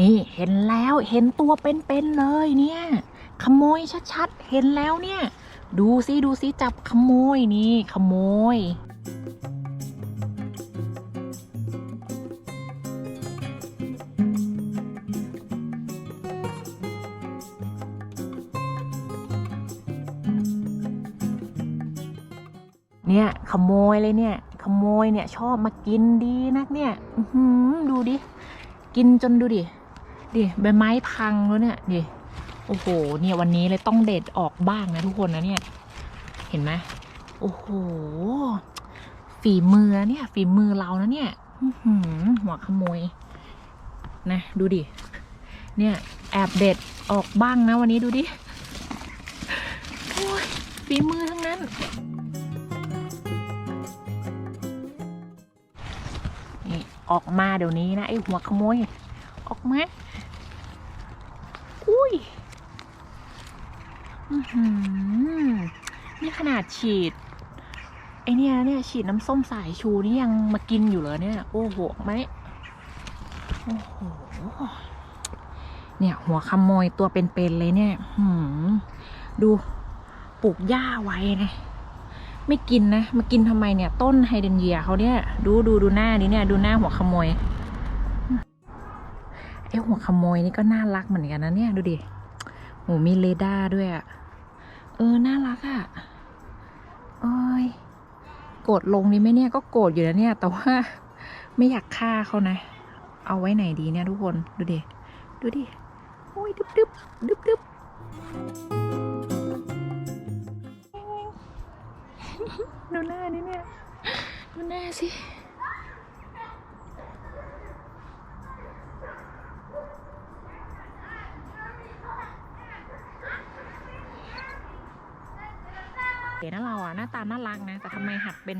นี่เห็นแล้วเห็นตัวเป็นๆเลยเนี่ย ขโมยชัดๆ เห็นแล้วเนี่ย ดูซิดูซิจับขโมยนี่ขโมยเนี่ยขโมยเลยเนี่ย ขโมยเนี่ยชอบมากินดีนักเนี่ยดูดิ กินจนดูดิ ดิใบไม้พังแล้วเนี่ยดิโอ้โหเนี่ยวันนี้เลยต้องเด็ดออกบ้างนะทุกคนนะเนี่ย เห็นไหมโอ้โห ฝีมือเนี่ย ฝีมือเรานะเนี่ยหัวขโมย นะ ดูดิ เนี่ย แอบเด็ดออกบ้างนะวันนี้ดูดิฝีมือทั้งนั้น นี่ ออกมาเดี๋ยวนี้นะไอหัวขโมย ออกมาอุ้ยนี่ขนาดฉีดไอเนี่ยเนี่ยฉีดน้ำส้มสายชูนี่ยังมากินอยู่เหรอเนี่ย โอ้โหไหมโอ้โหเนี่ย หัวขโมยตัวเป็นๆเลยเนี่ยหืมดูปลูกหญ้าไว้นะไม่กินนะ มากินทำไมเนี่ย ต้นไฮเดรนเยียเขาเนี่ย ดูดูดูหน้านี้เนี่ย ดูหน้าหัวขโมย ไอหัวขโมยนี่ก็น่ารักเหมือนกันนะเนี่ยดูดิหมีเรดาด้วยอะ่ะ เออ น่ารักอะ่ะเอ้ยโกรธลงนี่ไหมเนี่ยก็โกรธอยู่แล้วเนี่ย แต่ว่าไม่อยากฆ่าเขานะ เอาไว้ไหนดีเนี่ยทุกคนดูดิ ดูดิ โอ้ยดึบดึบดึบดึบดูหน้านี่เนี่ย ดูหน้าสิ เดี๋ยว นะเราอะหน้าตาน่ารักนะ แต่ทำไมหักเป็น